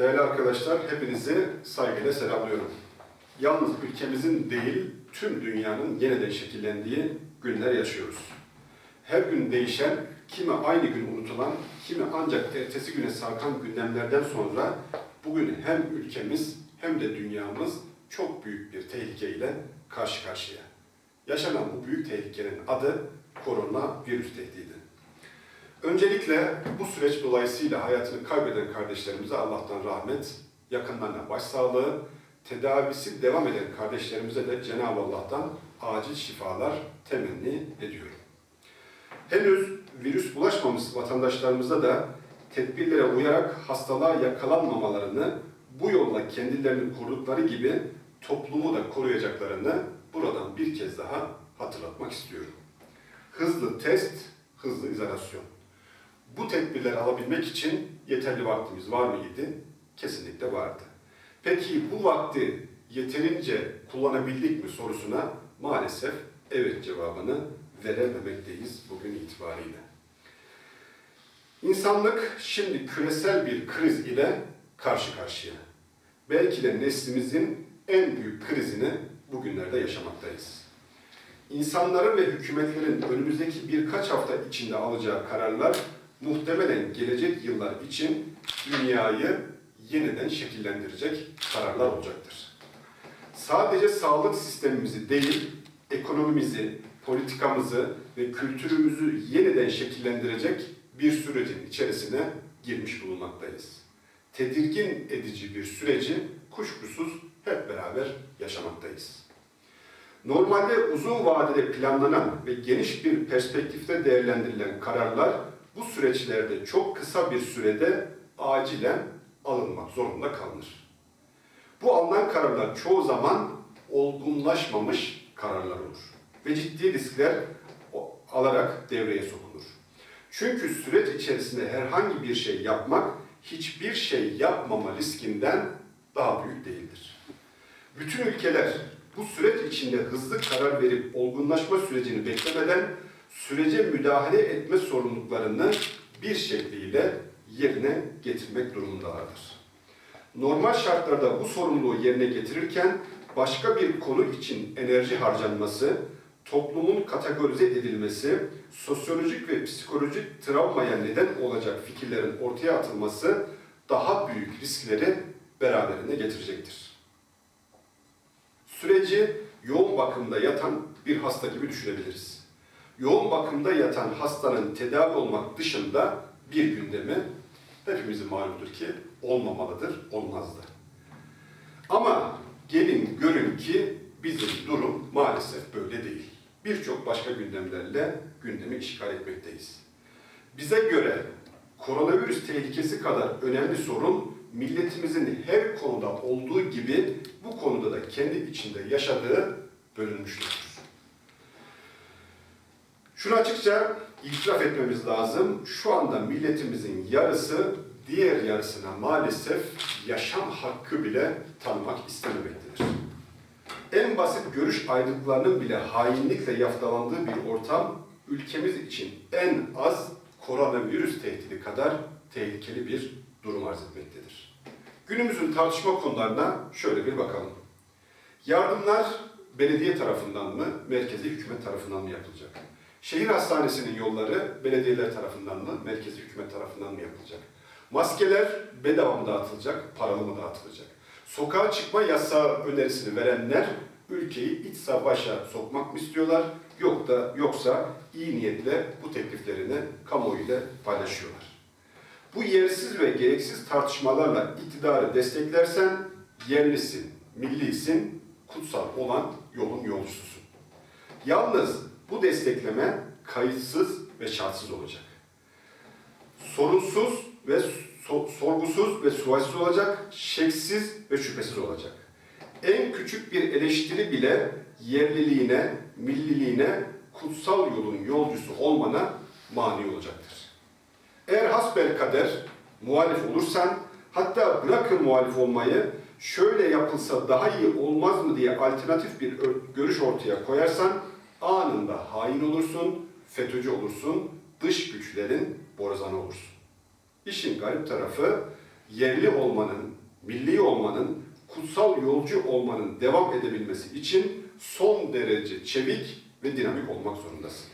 Değerli arkadaşlar, hepinizi saygıyla selamlıyorum. Yalnız ülkemizin değil, tüm dünyanın yeniden şekillendiği günler yaşıyoruz. Her gün değişen, kimi aynı gün unutulan, kimi ancak ertesi güne sarkan gündemlerden sonra bugün hem ülkemiz hem de dünyamız çok büyük bir tehlikeyle karşı karşıya. Yaşanan bu büyük tehlikenin adı koronavirüs tehdidi. Öncelikle bu süreç dolayısıyla hayatını kaybeden kardeşlerimize Allah'tan rahmet, yakınlarına başsağlığı, tedavisi devam eden kardeşlerimize de Cenab-ı Allah'tan acil şifalar temenni ediyorum. Henüz virüs bulaşmamış vatandaşlarımıza da tedbirlere uyarak hastalığa yakalanmamalarını, bu yolla kendilerini korudukları gibi toplumu da koruyacaklarını buradan bir kez daha hatırlatmak istiyorum. Hızlı test, hızlı izolasyon. Bu tedbirleri alabilmek için yeterli vaktimiz var mıydı? Kesinlikle vardı. Peki bu vakti yeterince kullanabildik mi sorusuna maalesef evet cevabını verememekteyiz bugün itibariyle. İnsanlık şimdi küresel bir kriz ile karşı karşıya. Belki de neslimizin en büyük krizini bugünlerde yaşamaktayız. İnsanların ve hükümetlerin önümüzdeki birkaç hafta içinde alacağı kararlar muhtemelen gelecek yıllar için dünyayı yeniden şekillendirecek kararlar olacaktır. Sadece sağlık sistemimizi değil, ekonomimizi, politikamızı ve kültürümüzü yeniden şekillendirecek bir sürecin içerisine girmiş bulunmaktayız. Tedirgin edici bir süreci kuşkusuz hep beraber yaşamaktayız. Normalde uzun vadede planlanan ve geniş bir perspektifte değerlendirilen kararlar bu süreçlerde çok kısa bir sürede acilen alınmak zorunda kalınır. Bu alınan kararlar çoğu zaman olgunlaşmamış kararlar olur ve ciddi riskler alarak devreye sokulur. Çünkü süreç içerisinde herhangi bir şey yapmak hiçbir şey yapmama riskinden daha büyük değildir. Bütün ülkeler bu süreç içinde hızlı karar verip olgunlaşma sürecini beklemeden sürece müdahale etme sorumluluklarını bir şekliyle yerine getirmek durumundalardır. Normal şartlarda bu sorumluluğu yerine getirirken başka bir konu için enerji harcanması, toplumun kategorize edilmesi, sosyolojik ve psikolojik travmaya neden olacak fikirlerin ortaya atılması daha büyük riskleri beraberinde getirecektir. Süreci yoğun bakımda yatan bir hasta gibi düşünebiliriz. Yoğun bakımda yatan hastanın tedavi olmak dışında bir gündemi hepimizin malumdur ki olmamalıdır, olmazdı. Ama gelin görün ki bizim durum maalesef böyle değil. Birçok başka gündemlerle gündemi işgal etmekteyiz. Bize göre koronavirüs tehlikesi kadar önemli sorun milletimizin her konuda olduğu gibi bu konuda da kendi içinde yaşadığı bölünmüşlüktür. Şunu açıkça itiraf etmemiz lazım. Şu anda milletimizin yarısı diğer yarısına maalesef yaşam hakkı bile tanımak istememektedir. En basit görüş ayrılıklarının bile hainlikle yaftalandığı bir ortam ülkemiz için en az koronavirüs tehdidi kadar tehlikeli bir durum arz etmektedir. Günümüzün tartışma konularına şöyle bir bakalım. Yardımlar belediye tarafından mı, merkezi hükümet tarafından mı yapılacak? Şehir hastanesinin yolları belediyeler tarafından mı, merkezi hükümet tarafından mı yapılacak? Maskeler bedava mı dağıtılacak, paralı mı dağıtılacak? Sokağa çıkma yasağı önerisini verenler ülkeyi iç savaşa sokmak mı istiyorlar? Yok da yoksa iyi niyetle bu tekliflerini kamuoyuyla paylaşıyorlar. Bu yersiz ve gereksiz tartışmalarla iktidarı desteklersen yerlisin, millisin, kutsal olan yolun yolcususun. Yalnız bu destekleme kayıtsız ve şartsız olacak. Sorunsuz ve so sorgusuz ve sualsiz olacak, şeksiz ve şüphesiz olacak. En küçük bir eleştiri bile yerliliğine, milliliğine, kutsal yolun yolcusu olmana mani olacaktır. Eğer hasbel kader muhalif olursan, hatta bırakın muhalif olmayı, şöyle yapılsa daha iyi olmaz mı diye alternatif bir görüş ortaya koyarsan, anında hain olursun, FETÖ'cü olursun, dış güçlerin borazanı olursun. İşin garip tarafı yerli olmanın, milli olmanın, kutsal yolcu olmanın devam edebilmesi için son derece çevik ve dinamik olmak zorundasın.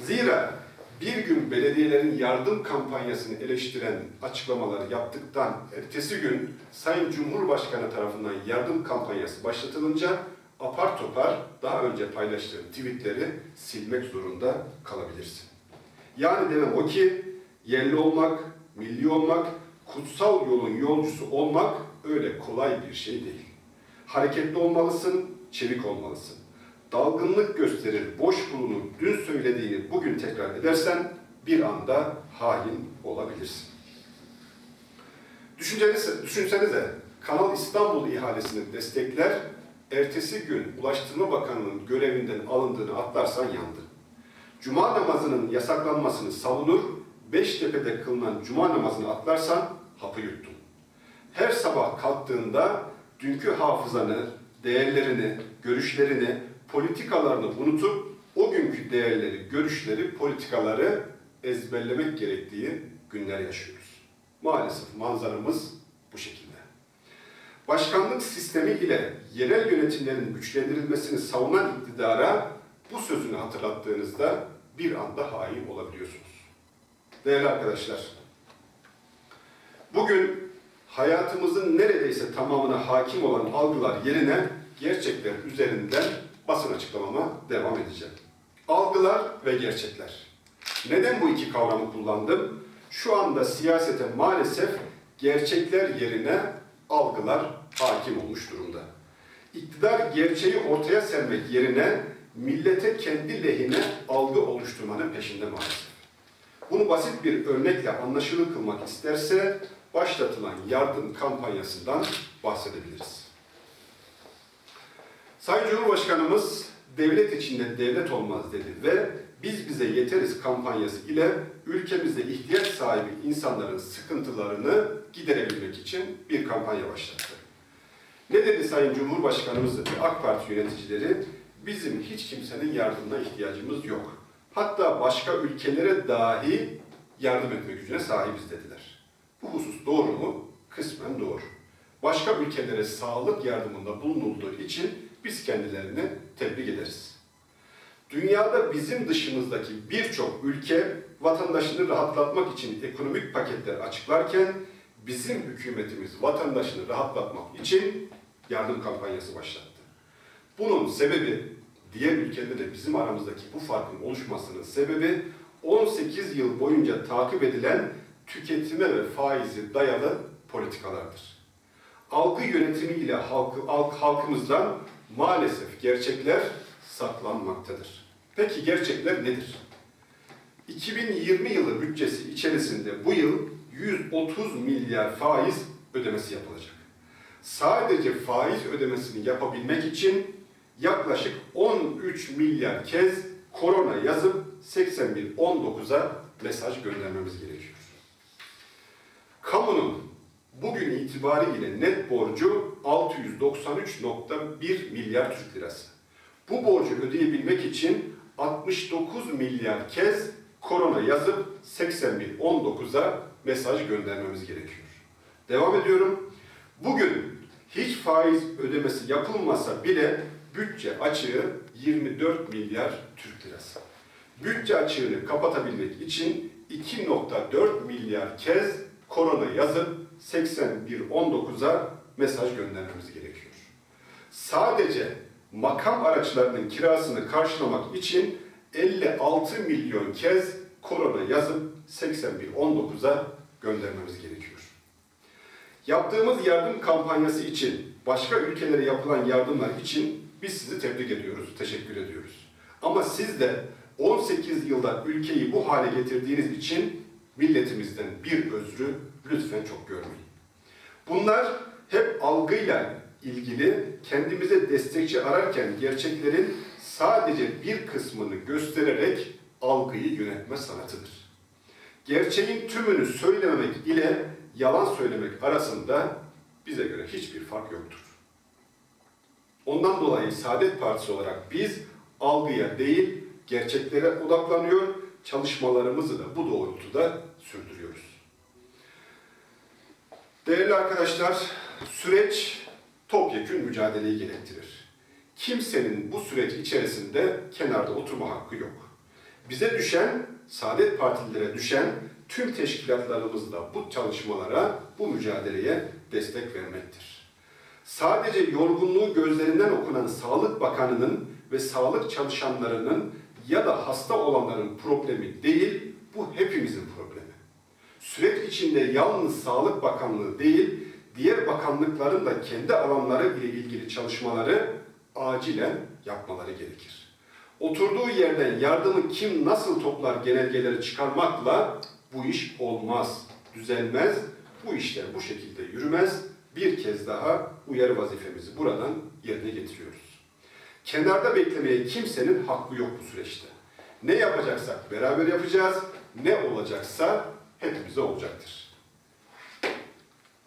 Zira bir gün belediyelerin yardım kampanyasını eleştiren açıklamaları yaptıktan ertesi gün Sayın Cumhurbaşkanı tarafından yardım kampanyası başlatılınca apar topar daha önce paylaştığım tweetleri silmek zorunda kalabilirsin. Yani demem o ki yerli olmak, milli olmak, kutsal yolun yolcusu olmak öyle kolay bir şey değil. Hareketli olmalısın, çevik olmalısın. Dalgınlık gösterir, boş bulunup dün söylediğini bugün tekrar edersen bir anda hain olabilirsin. Düşüncenize, düşünsenize Kanal İstanbul ihalesini destekler, ertesi gün Ulaştırma Bakanlığı'nın görevinden alındığını atlarsan yandın. Cuma namazının yasaklanmasını savunur, Beştepe'de kılınan cuma namazını atlarsan hapı yuttun. Her sabah kalktığında dünkü hafızanı, değerlerini, görüşlerini, politikalarını unutup o günkü değerleri, görüşleri, politikaları ezberlemek gerektiği günler yaşıyoruz. Maalesef manzaramız bu şekilde. Başkanlık sistemi ile yerel yönetimlerin güçlendirilmesini savunan iktidara bu sözünü hatırlattığınızda bir anda hain olabiliyorsunuz. Değerli arkadaşlar, bugün hayatımızın neredeyse tamamına hakim olan algılar yerine gerçekler üzerinden basın açıklamama devam edeceğim. Algılar ve gerçekler. Neden bu iki kavramı kullandım? Şu anda siyasete maalesef gerçekler yerine algılar hakim olmuş durumda. İktidar gerçeği ortaya sermek yerine millete kendi lehine algı oluşturmanın peşinde maalesef. Bunu basit bir örnekle anlaşılır kılmak isterse başlatılan yardım kampanyasından bahsedebiliriz. Sayın Cumhurbaşkanımız devlet içinde devlet olmaz dedi ve biz bize yeteriz kampanyası ile ülkemizde ihtiyaç sahibi insanların sıkıntılarını giderebilmek için bir kampanya başlattı. Ne dedi Sayın Cumhurbaşkanımız ve AK Parti yöneticileri? Bizim hiç kimsenin yardımına ihtiyacımız yok. Hatta başka ülkelere dahi yardım etme gücüne sahibiz dediler. Bu husus doğru mu? Kısmen doğru. Başka ülkelere sağlık yardımında bulunulduğu için biz kendilerini tebrik ederiz. Dünyada bizim dışımızdaki birçok ülke vatandaşını rahatlatmak için ekonomik paketler açıklarken bizim hükümetimiz vatandaşını rahatlatmak için yardım kampanyası başlattı. Bunun sebebi diğer ülkelerde de bizim aramızdaki bu farkın oluşmasının sebebi 18 yıl boyunca takip edilen tüketime ve faizi dayalı politikalardır. Algı yönetimiyle halkı, halk, halkımızdan maalesef gerçekler saklanmaktadır. Peki gerçekler nedir? 2020 yılı bütçesi içerisinde bu yıl 130 milyar faiz ödemesi yapılacak. Sadece faiz ödemesini yapabilmek için yaklaşık 13 milyar kez korona yazıp 81-19'a mesaj göndermemiz gerekiyor. Kamunun bugün itibariyle net borcu 693.1 milyar Türk lirası. Bu borcu ödeyebilmek için 69 milyar kez korona yazıp 81-19'a mesaj göndermemiz gerekiyor. Devam ediyorum. Bugün hiç faiz ödemesi yapılmasa bile bütçe açığı 24 milyar Türk lirası. Bütçe açığını kapatabilmek için 2.4 milyar kez korona yazıp 81-19'a mesaj göndermemiz gerekiyor. Sadece makam araçlarının kirasını karşılamak için 56 milyon kez korona yazıp 81-19'a göndermemiz gerekiyor. Yaptığımız yardım kampanyası için, başka ülkelere yapılan yardımlar için biz sizi tebrik ediyoruz, teşekkür ediyoruz. Ama siz de 18 yılda ülkeyi bu hale getirdiğiniz için milletimizden bir özrü lütfen çok görmeyin. Bunlar hep algıyla ilgili kendimize destekçi ararken gerçeklerin sadece bir kısmını göstererek algıyı yönetme sanatıdır. Gerçeğin tümünü söylememek ile yalan söylemek arasında bize göre hiçbir fark yoktur. Ondan dolayı Saadet Partisi olarak biz algıya değil gerçeklere odaklanıyor, çalışmalarımızı da bu doğrultuda sürdürüyoruz. Değerli arkadaşlar, süreç topyekün mücadeleyi gerektirir. Kimsenin bu süreç içerisinde kenarda oturma hakkı yok. Bize düşen, Saadet Partililere düşen tüm teşkilatlarımızla bu çalışmalara, bu mücadeleye destek vermektir. Sadece yorgunluğu gözlerinden okunan Sağlık Bakanı'nın ve sağlık çalışanlarının ya da hasta olanların problemi değil, bu hepimizin problemi. Süreç içinde yalnız Sağlık Bakanlığı değil, diğer bakanlıkların da kendi alanları ile ilgili çalışmaları acilen yapmaları gerekir. Oturduğu yerden yardımı kim nasıl toplar genelgeleri çıkarmakla bu iş olmaz, düzelmez, bu işler bu şekilde yürümez. Bir kez daha uyarı vazifemizi buradan yerine getiriyoruz. Kenarda beklemeye kimsenin hakkı yok bu süreçte. Ne yapacaksak beraber yapacağız, ne olacaksa hepimize olacaktır.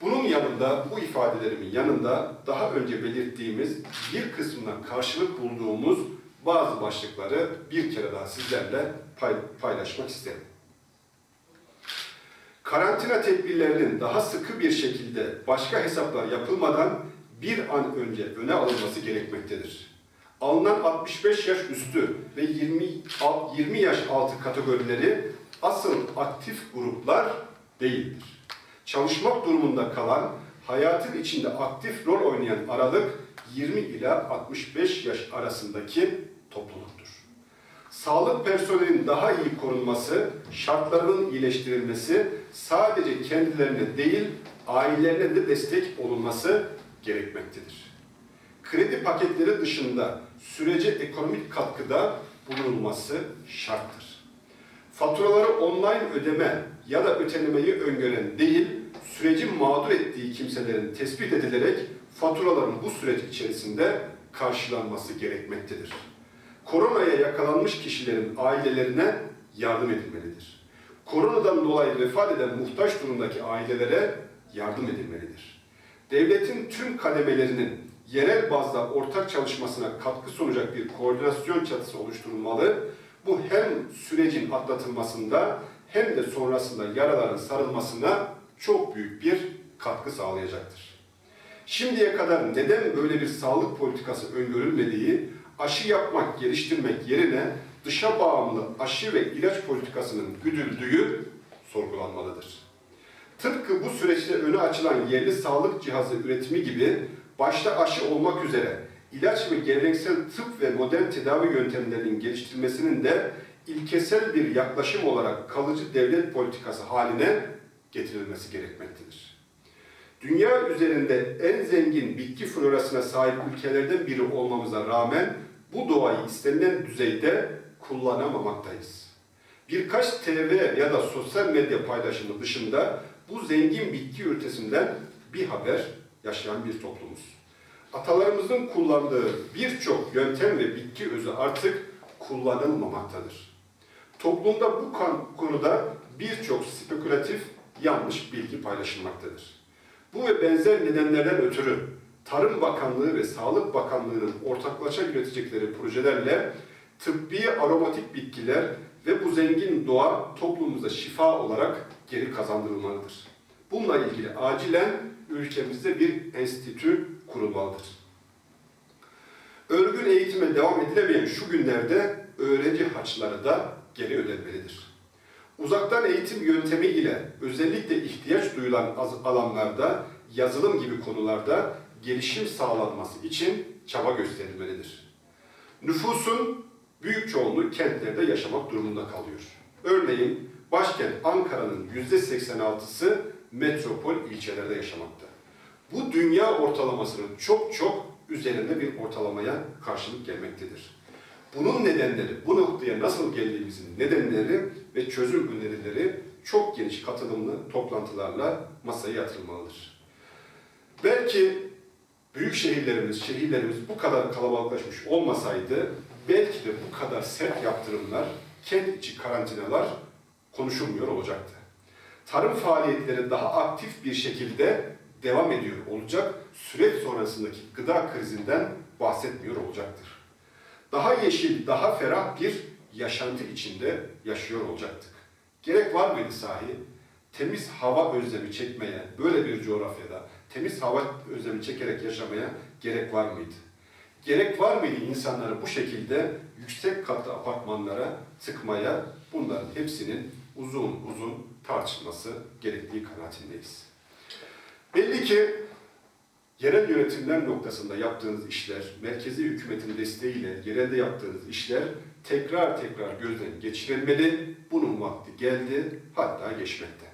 Bunun yanında, bu ifadelerimin yanında daha önce belirttiğimiz bir kısmına karşılık bulduğumuz bazı başlıkları bir kere daha sizlerle pay- paylaşmak isterim. Karantina tedbirlerinin daha sıkı bir şekilde başka hesaplar yapılmadan bir an önce öne alınması gerekmektedir. Alınan 65 yaş üstü ve 20, al- 20 yaş altı kategorileri asıl aktif gruplar değildir. Çalışmak durumunda kalan, hayatın içinde aktif rol oynayan aralık 20 ila 65 yaş arasındaki topluluktur. Sağlık personelinin daha iyi korunması, şartlarının iyileştirilmesi sadece kendilerine değil, ailelerine de destek olunması gerekmektedir. Kredi paketleri dışında sürece ekonomik katkıda bulunulması şarttır. Faturaları online ödeme ya da ötelemeyi öngören değil, süreci mağdur ettiği kimselerin tespit edilerek faturaların bu süreç içerisinde karşılanması gerekmektedir. Koronaya yakalanmış kişilerin ailelerine yardım edilmelidir. Koronadan dolayı vefat eden muhtaç durumdaki ailelere yardım edilmelidir. Devletin tüm kademelerinin yerel bazda ortak çalışmasına katkı sunacak bir koordinasyon çatısı oluşturulmalı. Bu hem sürecin atlatılmasında hem de sonrasında yaraların sarılmasına çok büyük bir katkı sağlayacaktır. Şimdiye kadar neden böyle bir sağlık politikası öngörülmediği, aşı yapmak, geliştirmek yerine dışa bağımlı aşı ve ilaç politikasının güdüldüğü sorgulanmalıdır. Tıpkı bu süreçte öne açılan yerli sağlık cihazı üretimi gibi başta aşı olmak üzere ilaç ve geleneksel tıp ve modern tedavi yöntemlerinin geliştirilmesinin de ilkesel bir yaklaşım olarak kalıcı devlet politikası haline getirilmesi gerekmektedir. Dünya üzerinde en zengin bitki florasına sahip ülkelerden biri olmamıza rağmen bu doğayı istenilen düzeyde kullanamamaktayız. Birkaç TV ya da sosyal medya paylaşımı dışında bu zengin bitki ürtesinden bir haber yaşayan bir toplumuz. Atalarımızın kullandığı birçok yöntem ve bitki özü artık kullanılmamaktadır. Toplumda bu konuda birçok spekülatif yanlış bilgi paylaşılmaktadır. Bu ve benzer nedenlerden ötürü Tarım Bakanlığı ve Sağlık Bakanlığı'nın ortaklaşa üretecekleri projelerle tıbbi aromatik bitkiler ve bu zengin doğa toplumumuza şifa olarak geri kazandırılmalıdır. Bununla ilgili acilen ülkemizde bir enstitü kurulmalıdır. Örgün eğitime devam edilemeyen şu günlerde öğrenci harçları da geri ödenmelidir. Uzaktan eğitim yöntemi ile özellikle ihtiyaç duyulan alanlarda, yazılım gibi konularda gelişim sağlanması için çaba gösterilmelidir. Nüfusun büyük çoğunluğu kentlerde yaşamak durumunda kalıyor. Örneğin başkent Ankara'nın yüzde 86'sı metropol ilçelerde yaşamakta. Bu dünya ortalamasının çok çok üzerinde bir ortalamaya karşılık gelmektedir. Bunun nedenleri, bu noktaya nasıl geldiğimizin nedenleri ve çözüm önerileri çok geniş katılımlı toplantılarla masaya yatırılmalıdır. Belki büyük şehirlerimiz, şehirlerimiz bu kadar kalabalıklaşmış olmasaydı belki de bu kadar sert yaptırımlar, kent içi karantinalar konuşulmuyor olacaktı. Tarım faaliyetleri daha aktif bir şekilde devam ediyor olacak, süreç sonrasındaki gıda krizinden bahsetmiyor olacaktır. Daha yeşil, daha ferah bir yaşantı içinde yaşıyor olacaktık. Gerek var mıydı sahi? temiz hava özlemi çekmeye, böyle bir coğrafyada temiz hava özlemi çekerek yaşamaya gerek var mıydı? Gerek var mıydı insanları bu şekilde yüksek katlı apartmanlara tıkmaya? Bunların hepsinin uzun uzun tartışılması gerektiği kanaatindeyiz. Belli ki yerel yönetimler noktasında yaptığınız işler, merkezi hükümetin desteğiyle yerelde yaptığınız işler tekrar tekrar gözden geçirilmeli. Bunun vakti geldi, hatta geçmekte.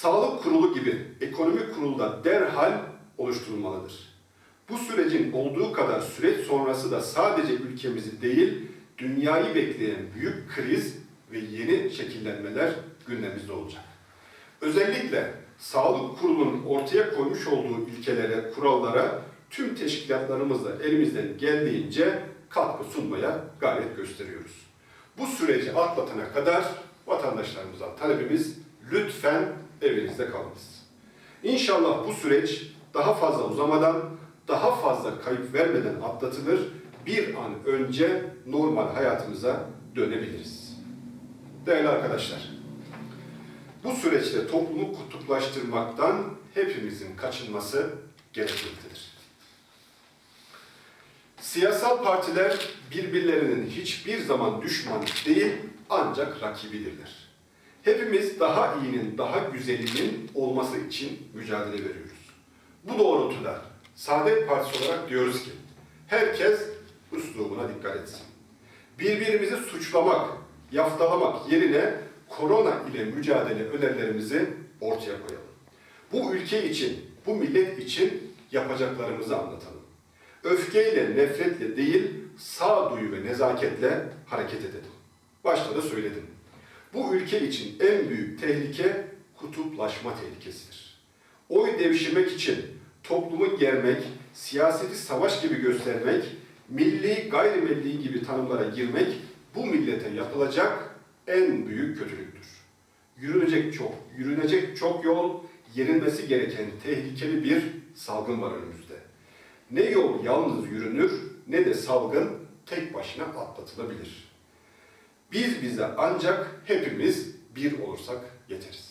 Sağlık kurulu gibi ekonomik kurulu da derhal oluşturulmalıdır. Bu sürecin olduğu kadar süreç sonrası da sadece ülkemizi değil, dünyayı bekleyen büyük kriz ve yeni şekillenmeler gündemimizde olacak. Özellikle sağlık kurulunun ortaya koymuş olduğu ilkelere, kurallara tüm teşkilatlarımızla elimizden geldiğince katkı sunmaya gayret gösteriyoruz. Bu süreci atlatana kadar vatandaşlarımızdan talebimiz lütfen evinizde kalınız. İnşallah bu süreç daha fazla uzamadan, daha fazla kayıp vermeden atlatılır, bir an önce normal hayatımıza dönebiliriz. Değerli arkadaşlar, bu süreçte toplumu kutuplaştırmaktan hepimizin kaçınması gerekmektedir. Siyasal partiler birbirlerinin hiçbir zaman düşman değil ancak rakibidirler. Hepimiz daha iyinin, daha güzelinin olması için mücadele veriyoruz. Bu doğrultuda Saadet Partisi olarak diyoruz ki herkes üslubuna dikkat etsin. Birbirimizi suçlamak, yaftalamak yerine korona ile mücadele önerilerimizi ortaya koyalım. Bu ülke için, bu millet için yapacaklarımızı anlatalım. Öfkeyle, nefretle değil, sağduyu ve nezaketle hareket edelim. Başta da söyledim. Bu ülke için en büyük tehlike kutuplaşma tehlikesidir. Oy devşirmek için toplumu germek, siyaseti savaş gibi göstermek, milli gayrimilli gibi tanımlara girmek bu millete yapılacak en büyük kötülüktür. Yürünecek çok, yürünecek çok yol, yenilmesi gereken tehlikeli bir salgın var önümüzde. Ne yol yalnız yürünür ne de salgın tek başına atlatılabilir. Biz bize ancak hepimiz bir olursak yeteriz.